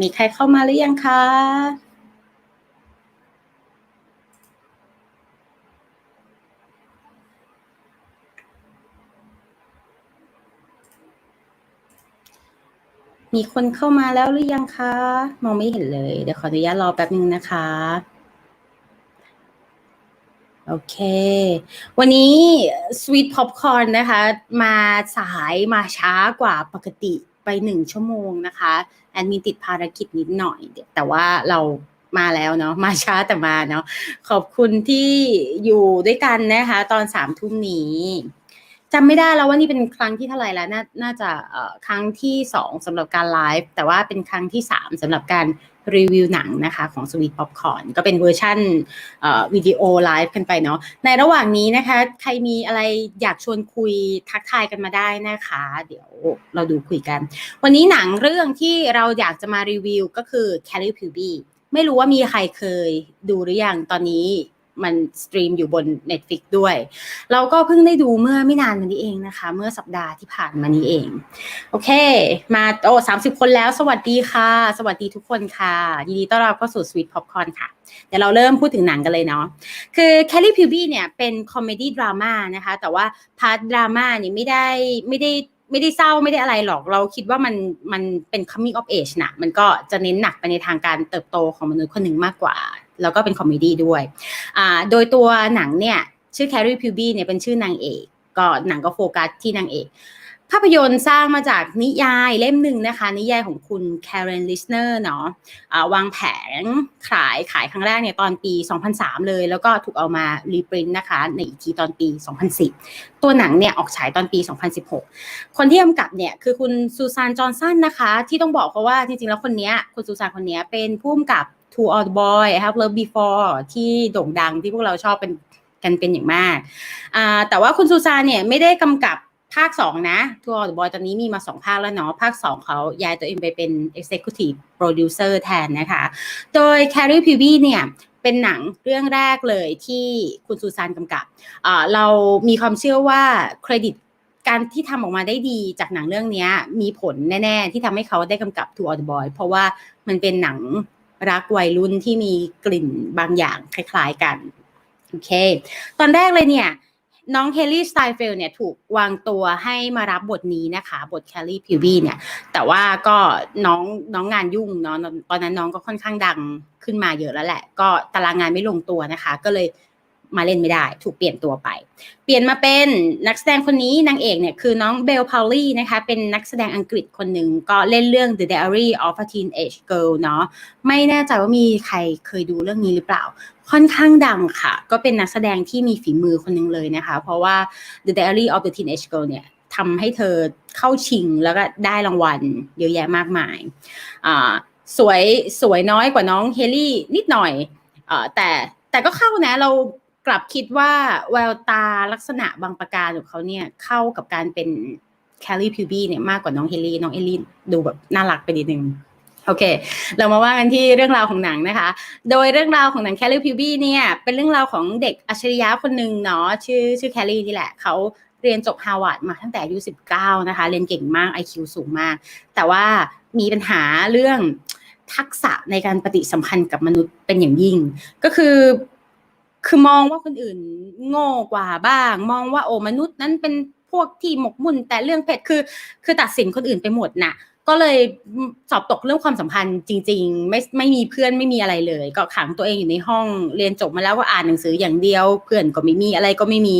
มีใครเข้ามาหรือยังคะมีคนเข้ามาแล้วหรือยังคะ มองไม่เห็นเลย เดี๋ยวขออนุญาตรอแป๊บนึงนะคะ โอเค วันนี้สวีทพ็อปคอร์นนะคะ มาสายมาช้ากว่าปกติไปหนึ่งชั่วโมงนะคะ แอดมินติดภารกิจนิดหน่อยเดี๋ยวแต่ว่าเรามาแล้วเนาะมาช้าแต่มาเนาะขอบคุณที่อยู่ด้วยกันนะคะ ตอนสามทุ่มนี้จำไม่ได้แล้วว่านี่เป็นครั้งที่เท่าไหร่แล้วนาน่าจะครั้งที่สองสำหรับการไลฟ์แต่ว่าเป็นครั้งที่สามสำหรับการ รีวิวหนังนะคะของ Sweet Popcorn ก็เป็นเวอร์ชั่นเอ่อวิดีโอไลฟ์กันไปเนาะในระหว่างนี้นะคะใครมีอะไรอยากชวนคุยทักทายกันมาได้นะคะ เดี๋ยวเราดูคุยกัน วันนี้หนังเรื่องที่เราอยากจะมารีวิวก็คือ c a l l y p u b y ไม่รู้ว่ามีใครเคยดูหรือยังตอนนี้ มันสตรีมอยู่บน Netflix ด้วย เราก็เพิ่งได้ดูเมื่อไม่นานมานี้เองนะคะ เมื่อสัปดาห์ที่ผ่านมานี้เอง โอเค มาโอ้สามสิบคนแล้ว สวัสดีค่ะ สวัสดีทุกคนค่ะ ยินดีต้อนรับเข้าสู่ Sweet Popcorn ค่ะ เดี๋ยวเราเริ่มพูดถึงหนังกันเลยเนาะคือ Kelly p u b y เนี่ยเป็นคอมเมดี้ดราม่านะคะ แต่ว่าพาร์ทดราม่าเนี่ยไม่ได้ไม่ได้ไม่ได้เศร้าไม่ได้อะไรหรอกเราคิดว่ามันมันเป็น coming of age นะมันก็จะเน้นหนักไปในทางการเติบโตของมนุษย์คนหนึ่งมากกว่า แล้วก็เป็นคอมเมดี้ด้วยอ่าโดยตัวหนังเนี่ยชื่อ Carrie p u b y เนี่ยเป็นชื่อนางเอก ก็หนังก็โฟกัสที่นางเอก ภาพยนตร์สร้างมาจากนิยายเล่มหนึ่งนะคะ นิยายของคุณ Karen Lisner เนาะะวางแผงขายขายครั้งแรกเนี่ยตอนปี 2003 เลย แล้วก็ถูกเอามารีปรินต์นะคะ ในอีกทีตอนปี 2010 ตัวหนังเนี่ยออกฉายตอนปี 2016 คนที่กำกับเนี่ยคือคุณซูซานจอห์นสันนะคะ ที่ต้องบอกเพราะว่าจริงๆแล้วคนนี้คุณซูซานคนนี้เป็นผู้กำกับ Two Old Boy Have Love Before ที่โด่งดังที่พวกเราชอบเป็นกันเป็นอย่างมากอ่าแต่ว่าคุณซูซานเนี่ยไม่ได้กำกับภาค 2 นะทัวร์บอยตอนนี้มีมา 2 ภาคแล้วเนาะ ภาค 2 เขาย้ายตัวเองไปเป็น Executive Producer แทนนะคะ โดย Carrie p u b y เนี่ยเป็นหนังเรื่องแรกเลยที่คุณซูซานกำกับ เรามีความเชื่อว่าเครดิตการที่ทำออกมาได้ดีจากหนังเรื่องนี้มีผลแน่ ๆ ที่ทำให้เขาได้กำกับ To All the Boy เพราะว่ามันเป็นหนัง รักวัยรุ่นที่มีกลิ่นบางอย่างคล้ายๆกัน โอเค ตอนแรกเลยเนี่ยน้องเฮลี่สไตเฟลเนี่ยถูกวางตัวให้มารับบทนี้นะคะ บทแคลลี่พิววีเนี่ยแต่ว่าก็น้องน้องงานยุ่งเนาะตอนนั้นน้องก็ค่อนข้างดังขึ้นมาเยอะแล้วแหละ ก็ตารางงานไม่ลงตัวนะคะ ก็เลย มาเล่นไม่ได้ ถูกเปลี่ยนตัวไป เปลี่ยนมาเป็นนักแสดงคนนี้นางเอกเนี่ยคือน้องเบลพาวลี่นะคะเป็นนักแสดงอังกฤษคนหนึ่งก็เล่นเรื่อง The Diary of a Teenage Girl เนาะไม่แน่ใจว่ามีใครเคยดูเรื่องนี้หรือเปล่า ค่อนข้างดังค่ะ ก็เป็นนักแสดงที่มีฝีมือคนหนึงเลยนะคะ เพราะว่า The Diary of the Teenage Girl เนี่ยทำให้เธอเข้าชิงแล้วก็ได้รางวัลเยอะแยะมากมายอ่าสวยสวยน้อยกว่าน้องเฮลี่นิดหน่อยอแต่แต่ก็เข้านะเรา กลับคิดว่าแววตาลักษณะบางประการของเขาเนี่ยเข้ากับการเป็นแคลรี่พิวบี้เนี่ยมากกว่าน้องเฮลี่น้องเฮลี่ดูแบบน่ารักไปนิดนึงโอเค เรามาว่ากันที่เรื่องราวของหนังนะคะ โดยเรื่องราวของหนังแคลรี่พิวบี้เนี่ย เป็นเรื่องราวของเด็กอัจฉริยะคนหนึ่งเนาะชื่อชื่อแคลรี่นี่แหละ เขาเรียนจบฮาวาดมาตั้งแต่อายุ19 นะคะ เรียนเก่งมาก IQ สูงมาก แต่ว่ามีปัญหาเรื่องทักษะในการปฏิสัมพันธ์กับมนุษย์เป็นอย่างยิ่ง ก็คือ คือมองว่าคนอื่นโง่กว่าบ้าง มองว่าโอ้มนุษย์นั้นเป็นพวกที่หมกมุ่น แต่เรื่องเพศคือ คือตัดสินคนอื่นไปหมดน่ะ ก็เลยสอบตกเรื่องความสัมพันธ์จริง ๆ ไม่ไม่มีเพื่อนไม่มีอะไรเลย ก็ขังตัวเองอยู่ในห้องเรียนจบมาแล้วก็อ่านหนังสืออย่างเดียว เพื่อนก็ไม่มีอะไรก็ไม่มี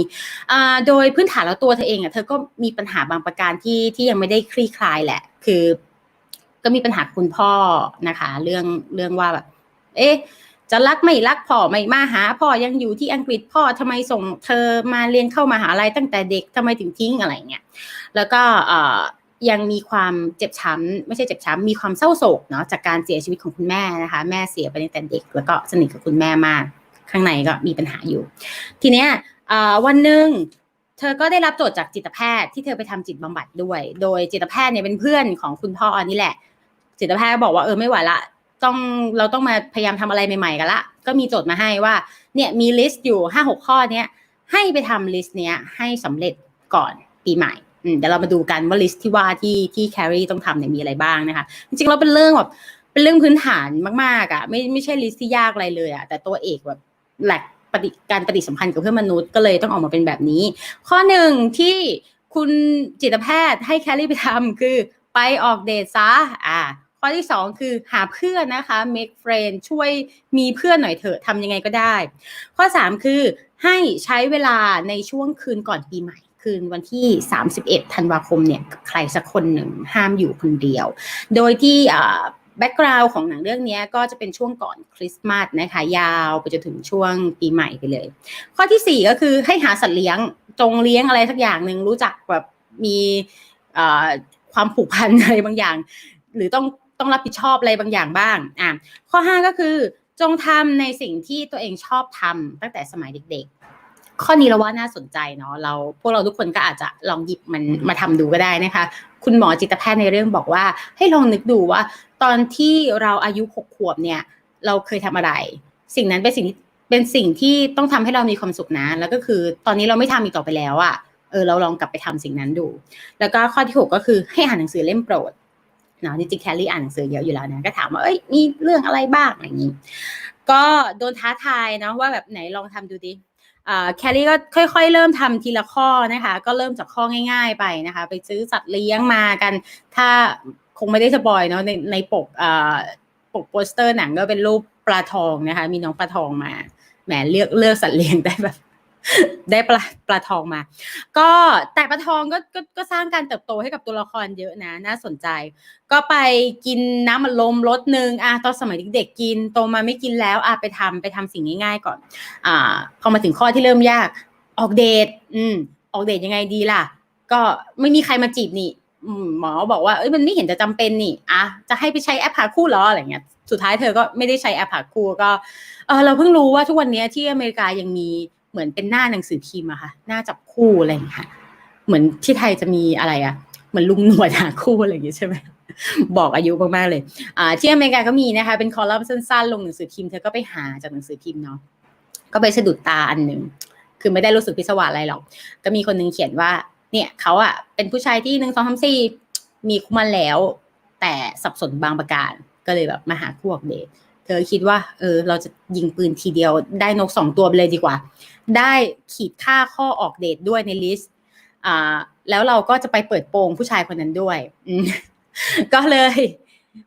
อ่าโดยพื้นฐานแล้วตัวเธอเองอะเธอก็มีปัญหาบางประการที่ที่ยังไม่ได้คลี่คลายแหละ คือ ก็มีปัญหาคุณพ่อนะคะ เรื่องเรื่องว่าแบบเอ๊ะ จะรักไม่รักพ่อไม่มาหา พ่อยังอยู่ที่อังกฤษพ่อทำไมส่งเธอมาเรียนเข้ามาหาลัยตั้งแต่เด็กทำไมถึงทิ้งอะไรเงี้ยแล้วก็ยังมีความเจ็บช้ำไม่ใช่เจ็บช้ำมีความเศร้าโศกเนาะจากการเสียชีวิตของคุณแม่นะคะ แม่เสียไปตั้งแต่เด็ก แล้วก็สนิทกับคุณแม่มาก ข้างในก็มีปัญหาอยู่ ทีเนี้ยวันหนึ่งเธอก็ได้รับโจทย์จากจิตแพทย์ที่เธอไปทำจิตบำบัดด้วย โดยจิตแพทย์เนี่ยเป็นเพื่อนของคุณพ่อนี่แหละ จิตแพทย์บอกว่าเออไม่ไหวละ ต้องเราต้องมาพยายามทำอะไรใหม่ๆกันละ ก็มีโจทย์มาให้ว่า เนี่ยมีลิสต์อยู่ห้าหกข้อเนี้ยให้ไปทำลิสต์เนี้ยให้สำเร็จก่อนปีใหม่เดี๋ยวเรามาดูกันว่าลิสต์ที่ว่าที่ที่แครีต้องทำเนี่ยมีอะไรบ้างนะคะ จริงๆเราเป็นเรื่องแบบเป็นเรื่องพื้นฐานมากๆอะไม่ไม่ใช่ลิสต์ที่ยากอะไรเลยอะแต่ตัวเอกแบบแหลกปฏิการปฏิสัมพันธ์กับเพื่อนมนุษย์ก็เลยต้องออกมาเป็นแบบนี้ ข้อหนึ่งที่คุณจิตแพทย์ให้แครี่ไปทำคือไปออกเดทซะอ่า ข้อที่สองคือหาเพื่อนนะคะ make friend ช่วยมีเพื่อนหน่อยเถอะทำยังไงก็ได้ ข้อสามคือให้ใช้เวลาในช่วงคืนก่อนปีใหม่คืนวันที่ 31 ธันวาคมเนี่ยใครสักคนหนึ่งห้ามอยู่คนเดียว โดยที่แบ็กกราวน์ของหนังเรื่องนี้ก็จะเป็นช่วงก่อนคริสต์มาสนะคะ ยาวไปจนถึงช่วงปีใหม่ไปเลย ข้อที่ 4 ก็คือให้หาสัตว์เลี้ยงจงเลี้ยงอะไรสักอย่างหนึ่งรู้จักแบบมีความผูกพันอะไรบางอย่าง หรือต้อง ต้องรับผิดชอบอะไรบางอย่างบ้างอะข้อ 5 ก็คือจงทำในสิ่งที่ตัวเองชอบทำตั้งแต่สมัยเด็กๆ ข้อนี้เราว่าน่าสนใจเนาะเราพวกเราทุกคนก็อาจจะลองหยิบมันมาทำดูก็ได้นะคะ คุณหมอจิตแพทย์ในเรื่องบอกว่า ให้ลองนึกดูว่า ตอนที่เราอายุหกขวบเนี่ย เราเคยทำอะไร สิ่งนั้นเป็นสิ่งที่เป็นสิ่งที่ต้องทำให้เรามีความสุขนะ แล้วก็คือตอนนี้เราไม่ทำอีกต่อไปแล้วอะ่ะเออเราลองกลับไปทำสิ่งนั้นดู แล้วก็ข้อที่หกก็คือให้อ่านหนังสือเล่มโปรด เนาะจริงๆแคลรี่อ่านหนังสือเยอะอยู่แล้วนะก็ถามว่าเอ้ยมีเรื่องอะไรบ้างอะไรอย่างนี้ ก็โดนท้าทายเนาะว่าแบบไหนลองทำดูดิแคลรี่ก็ค่อยๆ เริ่มทำทีละข้อนะคะ ก็เริ่มจากข้อง่าย ๆ ไปนะคะ ไปซื้อสัตว์เลี้ยงมากัน ถ้าคงไม่ได้สปอยเนาะในในปกปกโปสเตอร์หนังก็เป็นรูปปลาทองนะคะ มีน้องปลาทองมาแหมเลือกเลือกสัตว์เลี้ยงได้แบบ ได้ปลาปลาทองมา ก็แต่ปลาทองก็ก็ก็สร้างการเติบโตให้กับตัวละครเยอะนะ น่าสนใจ ก็ไปกินน้ำมันลมรสหนึ่งอะตอนสมัยเด็กๆกินโตมาไม่กินแล้วอะไปทำไปทำสิ่งง่ายๆก่อน อ่าพอมาถึงข้อที่เริ่มยาก ออกเดทอืมออกเดทยังไงดีล่ะ ก็ไม่มีใครมาจีบนี่หมอบอกว่าเอ้ยมันไม่เห็นจะจำเป็นนี่อะจะให้ไปใช้แอปหาคู่หรออะไรเงี้ยสุดท้ายเธอก็ไม่ได้ใช้แอปหาคู่ก็เออเราเพิ่งรู้ว่าทุกวันนี้ที่อเมริกายังมี เหมือนเป็นหน้าหนังสือพิมพ์อะค่ะ หน้าจับคู่อะไรอย่างเงี้ยเหมือนที่ไทยจะมีอะไรอะเหมือนลุงหนวดหาคู่อะไรอย่างเงี้ยใช่ไหมบอกอายุมากๆเลยอ่าที่อเมริกาก็มีนะคะ เป็นคอลัมน์สั้นๆ ลงหนังสือพิมพ์เธอก็ไปหาจากหนังสือพิมพ์เนาะก็ไปสะดุดตาอันหนึ่งคือไม่ได้รู้สึกพิศวาสอะไรหรอก ก็มีคนนึงเขียนว่า เนี่ยเขาอะเป็นผู้ชายที่หนึ่งสองสามสี่มีคู่มันแล้ว แต่สับสนบางประการก็เลยแบบมาหาคู่ออกเดทเธอคิดว่า เออ เราจะยิงปืนทีเดียวได้นกสองตัวไปเลยดีกว่า ได้ขีดค่าข้อออกเดทด้วยในลิสต์แล้วเราก็จะไปเปิดโปงผู้ชายคนนั้นด้วย ก็เลย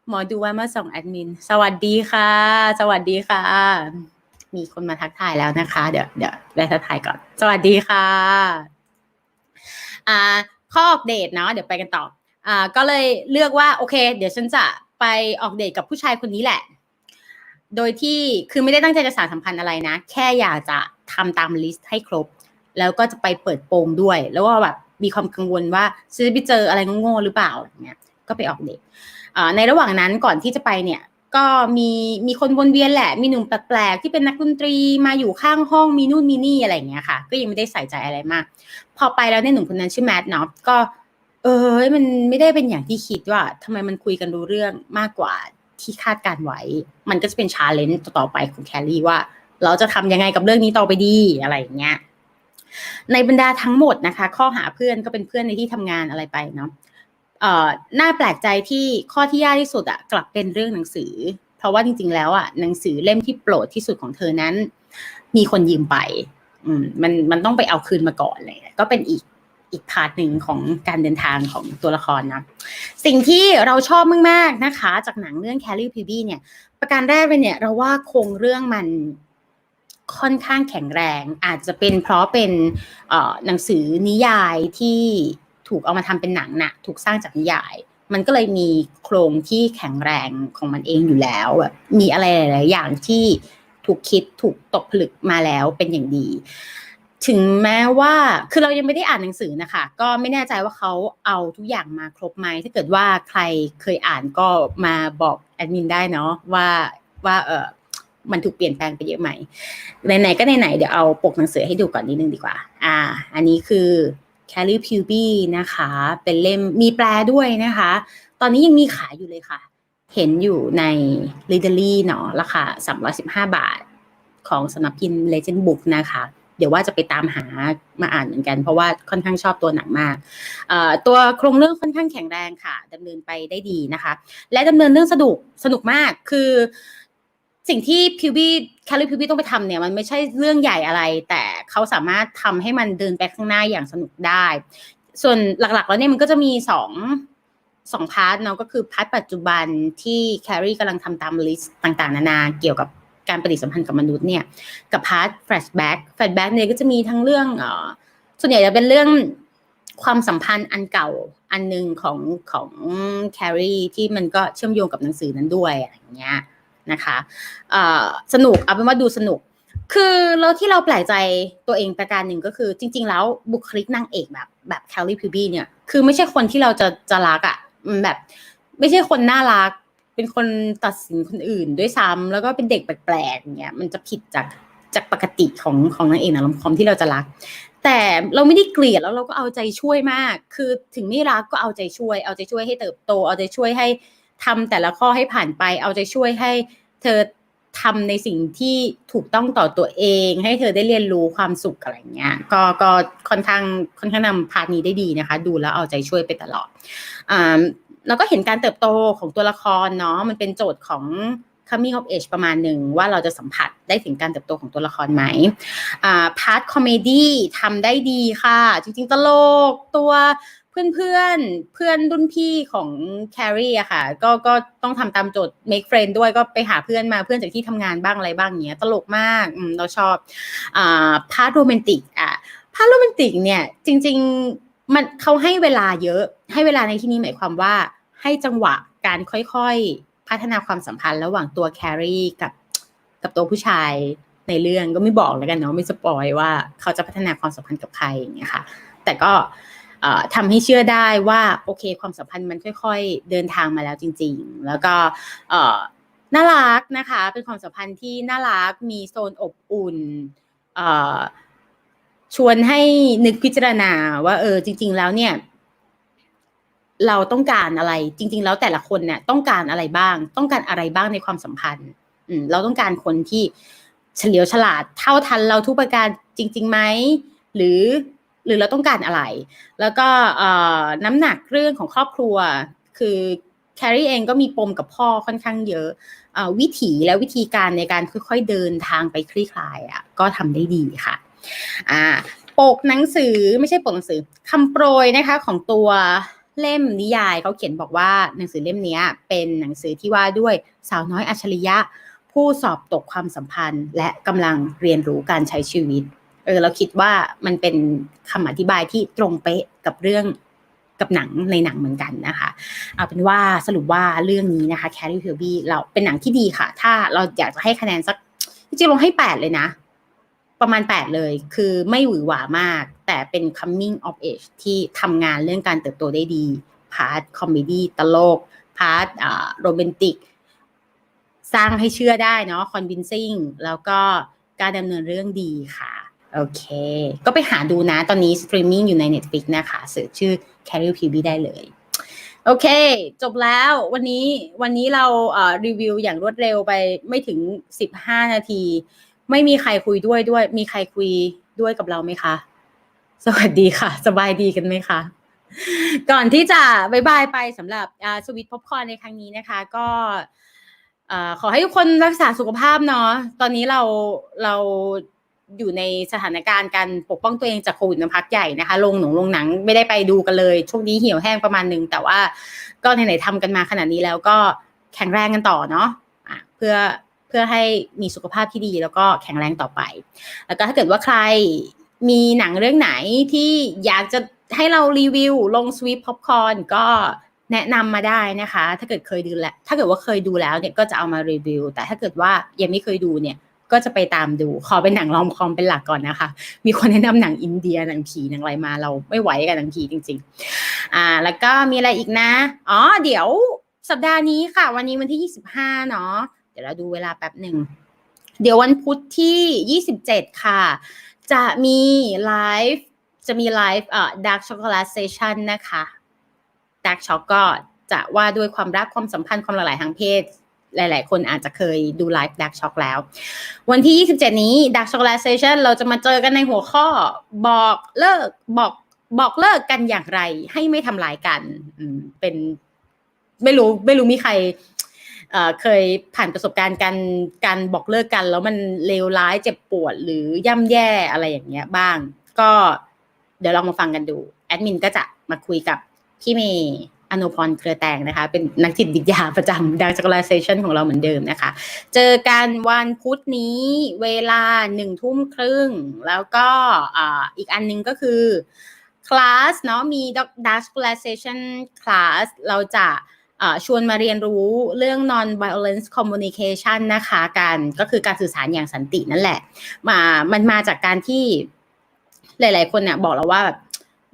หมอดูว่ามาส่งแอดมิน สวัสดีค่ะ สวัสดีค่ะ มีคนมาทักทายแล้วนะคะ เดี๋ยวเดี๋ยวได้ทักทายก่อน สวัสดีค่ะอ่าข้อออกเดทเนาะเดี๋ยวไปกันต่ออ่าก็เลยเลือกว่าโอเค เดี๋ยวฉันจะไปออกเดทกับผู้ชายคนนี้แหละ โดยที่คือไม่ได้ตั้งใจจะสารสัมพันธ์อะไรนะ แค่อยากจะทำตามลิสต์ให้ครบ แล้วก็จะไปเปิดโปงด้วย แล้วว่าแบบมีความกังวลว่าจะไปเจออะไรโง่ๆหรือเปล่าอย่างเงี้ยก็ไปออกเดทในระหว่างนั้นก่อนที่จะไปเนี่ยก็มีมีคนวนเวียนแหละ มีหนุ่มแปลกๆที่เป็นนักดนตรีมาอยู่ข้างห้องมีนู่นมีนี่อะไรอย่างเงี้ยค่ะ ก็ยังไม่ได้ใส่ใจอะไรมาก พอไปแล้วเนี่ยหนุ่มคนนั้นชื่อแมทเนาะก็ เออมันไม่ได้เป็นอย่างที่คิดว่าทำไมมันคุยกันรู้เรื่องมากกว่า ที่คาดการไว้ มันก็จะเป็นชาเลนจ์ต่อไปของแคลรี่ว่า เราจะทำยังไงกับเรื่องนี้ต่อไปดีอะไรอย่างเงี้ยในบรรดาทั้งหมดนะคะ ข้อหาเพื่อนก็เป็นเพื่อนในที่ทำงานอะไรไปเนาะเอ่อน่าแปลกใจที่ข้อที่ยากที่สุดอะกลับเป็นเรื่องหนังสือ เพราะว่าจริง ๆ แล้วอะหนังสือเล่มที่โปรดที่สุดของเธอนั้น มีคนยืมไป อืมมันมันต้องไปเอาคืนมาก่อนเลยก็เป็นอีก อีกพาร์ทหนึ่งของการเดินทางของตัวละครนะ สิ่งที่เราชอบมากๆนะคะ จากหนังเรื่อง Carrie p ี b เนี่ย ประการแรกเลยเนี่ย เราว่าโครงเรื่องมันค่อนข้างแข็งแรง อาจจะเป็นเพราะเป็นหนังสือนิยายที่ถูกเอามาทำเป็นหนังนะ่ะถูกสร้างจากนิยาย มันก็เลยมีโครงที่แข็งแรงของมันเองอยู่แล้วแบบมีอะไรหลาย ๆ อย่างที่ถูกคิดถูกตกผลึกมาแล้วเป็นอย่างดี ถึงแม้ว่าคือเรายังไม่ได้อ่านหนังสือนะคะ ก็ไม่แน่ใจว่าเขาเอาทุกอย่างมาครบไหมถ้าเกิดว่าใครเคยอ่านก็มาบอกแอดมินได้เนาะว่าว่าเออมันถูกเปลี่ยนแปลงไปเยอะไหมไหนๆก็ไหนๆเดี๋ยวเอาปกหนังสือให้ดูก่อนนิดนึงดีกว่า อ่า อันนี้คือ Carrie p u b y นะคะ เป็นเล่มมีแปลด้วยนะคะ ตอนนี้ยังมีขายอยู่เลยค่ะ เห็นอยู่ใน l i d e r l y เนาะราคา315 บาทของสำนักพิมพ์ Legend Book นะคะ เดี๋ยวว่าจะไปตามหามาอ่านเหมือนกัน เพราะว่าค่อนข้างชอบตัวหนังมากตัวโครงเรื่องค่อนข้างแข็งแรงค่ะดำเนินไปได้ดีนะคะ และดำเนินเรื่องสนุกสนุกมากคือสิ่งที่พิวบี้แคลรี่พิวบี้ต้องไปทำเนี่ยมันไม่ใช่เรื่องใหญ่อะไร แต่เขาสามารถทำให้มันเดินไปข้างหน้าอย่างสนุกได้ ส่วนหลักๆ แล้วเนี่ยมันก็จะมีสองสองพาร์ทเนาะก็คือพาร์ทปัจจุบันที่แคลรี่กำลังทำตามลิสต์ต่างๆ นานาเกี่ยวกับ การปฏิสัมพันธ์กับมนุษย์เนี่ยกับพาร์ทแฟลชแบ็กแฟลชแบ็กเนี่ยก็จะมีทั้งเรื่องเอ่อส่วนใหญ่จะเป็นเรื่องความสัมพันธ์อันเก่าอันหนึ่งของของแครีที่มันก็เชื่อมโยงกับหนังสือนั้นด้วยอะไรอย่างเงี้ยนะคะสนุกเอาเป็นว่าดูสนุก คือแล้วที่เราแปลกใจตัวเองประการหนึ่งก็คือ จริง ๆ แล้วบุคลิกนางเอกแบบแบบแคลรี่พิวบี้เนี่ย คือไม่ใช่คนที่เราจะจะรักอะ่ะแบบ ไม่ใช่คนน่ารัก เป็นคนตัดสินคนอื่นด้วยซ้ำแล้วก็เป็นเด็กแปลกๆเนี่ยมันจะผิดจากจากปกติของของนางเอกนะลำคอมที่เราจะรัก แต่เราไม่ได้เกลียดแล้วเราก็เอาใจช่วยมาก คือถึงไม่รักก็เอาใจช่วย เอาใจช่วยให้เติบโต เอาใจช่วยให้ทำแต่ละข้อให้ผ่านไป เอาใจช่วยให้เธอทำในสิ่งที่ถูกต้องต่อตัวเอง ให้เธอได้เรียนรู้ความสุขอะไรเงี้ยก็ก็ค่อนข้างค่อนข้างนำพาร์ทนี้ได้ดีนะคะ ดูแล้วเอาใจช่วยไปตลอดอ่า แล้วก็เห็นการเติบโตของตัวละครเนาะมันเป็นโจทย์ของ coming of age ประมาณหนึ่งว่าเราจะสัมผัสได้ถึงการเติบโตของตัวละครไหมพาร์ทคอมเมดี้ทำได้ดีค่ะ จริงๆ ตลกตัวเพื่อนเพื่อนเพื่อนรุ่นพี่ของแครีอะค่ะ ก็ก็ต้องทำตามโจทย์ make friend ด้วยก็ไปหาเพื่อนมาเพื่อนจากที่ทำงานบ้างอะไรบ้างเนี้ย ตลกมากอืมเราชอบอ่าพาร์ทโรแมนติกอะพาร์ทโรแมนติกเนี่ยจริง ๆ มันเขาให้เวลาเยอะ ให้เวลาในที่นี้หมายความว่า ให้จังหวะการค่อยๆ พัฒนาความสัมพันธ์ระหว่างตัวแครี่กับกับตัวผู้ชายในเรื่องก็ไม่บอกแล้วกันเนาะไม่สปอยว่าเขาจะพัฒนาความสัมพันธ์กับใครอย่างเงี้ยค่ะ แต่ก็ทำให้เชื่อได้ว่าโอเค ความสัมพันธ์มันค่อย ๆ เดินทางมาแล้วจริง ๆ แล้วก็น่ารักนะคะ เป็นความสัมพันธ์ที่น่ารักมีโซนอบอุ่น ชวนให้นึกพิจารณาว่า เออ จริง ๆ แล้วเนี่ย เราต้องการอะไร จริง ๆ แล้วแต่ละคนเนี่ยต้องการอะไรบ้าง ต้องการอะไรบ้างในความสัมพันธ์ อืเราต้องการคนที่เฉลียวฉลาดเท่าทันเราทุกประการจริงๆไหมหรือหรือเราต้องการอะไร แล้วก็น้ำหนักเรื่องของครอบครัว คือแครี่เองก็มีปมกับพ่อค่อนข้างเยอะวิถีและวิธีการในการค่อยๆเดินทางไปคลี่คลายอะก็ทำได้ดีค่ะ อ่าปกหนังสือไม่ใช่ปกหนังสือคำโปรยนะคะของตัวเล่มนิยายเขาเขียนบอกว่าหนังสือเล่มนี้เป็นหนังสือที่ว่าด้วยสาวน้อยอัจฉริยะ ผู้สอบตกความสัมพันธ์ และกำลังเรียนรู้การใช้ชีวิตเออเราคิดว่ามันเป็นคำอธิบายที่ตรงเป๊ะกับเรื่องกับหนังในหนังเหมือนกันนะคะเอาเป็นว่าสรุปว่าเรื่องนี้นะคะ Carrie h i l b y เราเป็นหนังที่ดีค่ะ ถ้าเราอยากจะให้คะแนนสักจริงๆลงให้แปดเลยนะ ประมาณแปดเลย คือไม่หวือหวามาก แต่เป็น coming of age ที่ทำงานเรื่องการเติบโตได้ดี พาร์ทคอมเมดี้ตลก พาร์ทโรแมนติก สร้างให้เชื่อได้เนาะ convincing แล้วก็การดำเนินเรื่องดีค่ะ โอเค ก็ไปหาดูนะ ตอนนี้สตรีมมิ่งอยู่ใน Netflix นะคะเสิร์ชชื่อ Carrie p b ได้เลย โอเค จบแล้ววันนี้วันนี้เราเอ่อรีวิวอย่างรวดเร็วไปไม่ถึง 15 นาที ไม่มีใครคุยด้วยด้วย มีใครคุยด้วยกับเราไหมคะ สวัสดีค่ะ สบายดีกันไหมคะ ก่อนที่จะบายบายไปสำหรับสวิตพ็อปคอนในครั้งนี้นะคะ ก็ขอให้ทุกคนรักษาสุขภาพเนาะ ตอนนี้เราเราอยู่ในสถานการณ์การปกป้องตัวเองจากโควิดมาพักใหญ่นะคะ ลงหนงลงหนังไม่ได้ไปดูกันเลย ช่วงนี้เหี่ยวแห้งประมาณนึง แต่ว่าก็ไหนๆทำกันมาขนาดนี้แล้วก็แข็งแรงกันต่อเนาะะเพื่อ เพื่อให้มีสุขภาพที่ดีแล้วก็แข็งแรงต่อไป แล้วก็ถ้าเกิดว่าใครมีหนังเรื่องไหนที่อยากจะให้เรารีวิวลงสวีปพ็อปคอร์นก็แนะนำมาได้นะคะ ถ้าเกิดเคยดูแล้วถ้าเกิดว่าเคยดูแล้วเนี่ยก็จะเอามารีวิว แต่ถ้าเกิดว่ายังไม่เคยดูเนี่ยก็จะไปตามดู ขอเป็นหนังรอมคอมเป็นหลักก่อนนะคะ มีคนแนะนำหนังอินเดียหนังผีหนังอะไรมาเราไม่ไหวกับหนังผีจริง ๆ อ่า แล้วก็มีอะไรอีกนะ อ๋อ เดี๋ยวสัปดาห์นี้ค่ะ วันนี้วันที่ยี่สิบห้าเนาะ ดี๋ยวเราดูเวลาแป๊บหนึ่ง เดี๋ยววันพุธที่ยี่สิบเจ็ดค่ะ จะมีไลฟ์จะมีไลฟ์เอ่อ dark chocolate session นะคะ dark chocolate จะว่าด้วยความรักความสัมพันธ์ความหลากหลายทางเพศหลาย ๆ คนอาจจะเคยดูไลฟ์ Dark Shock แล้ว วันที่ 27 นี้ Dark Chocolate เราจะมาเจอกันในหัวข้อบอกเลิกบอกบอกเลิกกันอย่างไร ให้ไม่ทำลายกันเป็นไม่รู้ไม่รู้มีใคร เคยผ่านประสบการณ์การการบอกเลิกกัน แล้วมันเลวร้ายเจ็บปวดหรือย่ำแย่อะไรอย่างเงี้ยบ้าง ก็เดี๋ยวลองมาฟังกันดู แอดมินก็จะมาคุยกับพี่เมย์อนุพรเครือแตงนะคะ เป็นนักจิตวิทยาประจำดังจักร i เซชันของเราเหมือนเดิมนะคะ เจอกันวันพุธนี้เวลาหนึ่งทุ่มครึ่ง แล้วก็อีกอันหนึงก็คือคลาสเนาะมี Dashcolization class เราจะ ชวนมาเรียนรู้เรื่อง non violence communication นะคะการก็คือการสื่อสารอย่างสันตินั่นแหละมามันมาจากการที่หลาย ๆ คนเนี่ยบอกเราว่าแบบ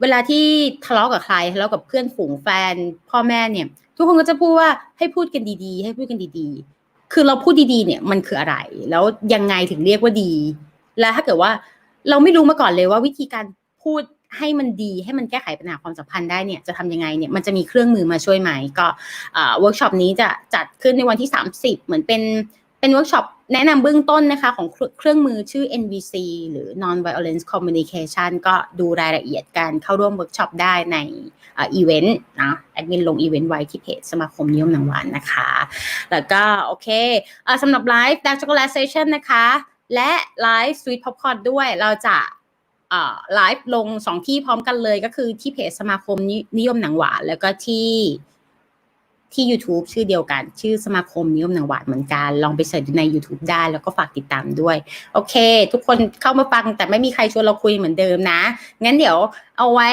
เวลาที่ทะเลาะกับใครทะเลาะกับเพื่อนฝูงแฟน พ่อแม่เนี่ย ทุกคนก็จะพูดว่าให้พูดกันดีๆ ให้พูดกันดีๆ คือเราพูดดีๆเนี่ยมันคืออะไร แล้วยังไงถึงเรียกว่าดี และถ้าเกิดว่าเราไม่รู้มาก่อนเลยว่าวิธีการพูด ให้มันดีให้มันแก้ไขปัญหาความสัมพันธ์ได้เนี่ยจะทำยังไงเนี่ยมันจะมีเครื่องมือมาช่วยไหมก็เวิร์กช็อปนี้จะจัดขึ้นในวันที่ 30 เหมือนเป็นเป็นเวิร์กช็อปแนะนำเบื้องต้นนะคะของเครื่องมือชื่อ NVC หรือ Non Violence Communication ก็ดูรายละเอียดการเข้าร่วมเวิร์กช็อปได้ในอีเวนต์นะแอดมินลงอีเวนต์ไว้ที่เพจสมาคมนิยมนังวานนะคะ แล้วก็โอเคอ่อสำหรับไลฟ์ Dark Chocolate Session นะคะ และไลฟ์ Sweet Popcorn ด้วยเราจะ ไลฟ์ลงสองที่พร้อมกันเลยก็คือที่เพจสมาคมนิยมหนังหวาน แล้วก็ที่ที่ YouTube ชื่อเดียวกัน ชื่อสมาคมนิยมหนังหวานเหมือนกัน ลองไปเสิร์ชใน YouTube ได้แล้วก็ฝากติดตามด้วย โอเค ทุกคนเข้ามาฟังแต่ไม่มีใครชวนเราคุยเหมือนเดิมนะ งั้นเดี๋ยวเอาไว้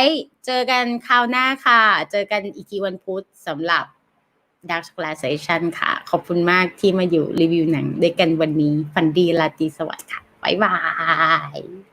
เจอกันคราวหน้าค่ะ เจอกันอีกทีวันพุธสำหรับ Dark Chocolate Session ค่ะ ขอบคุณมากที่มาอยู่รีวิวหนังด้วยกันวันนี้ ฟันดีลาตีสวัสดิ์ค่ะ บ๊ายบาย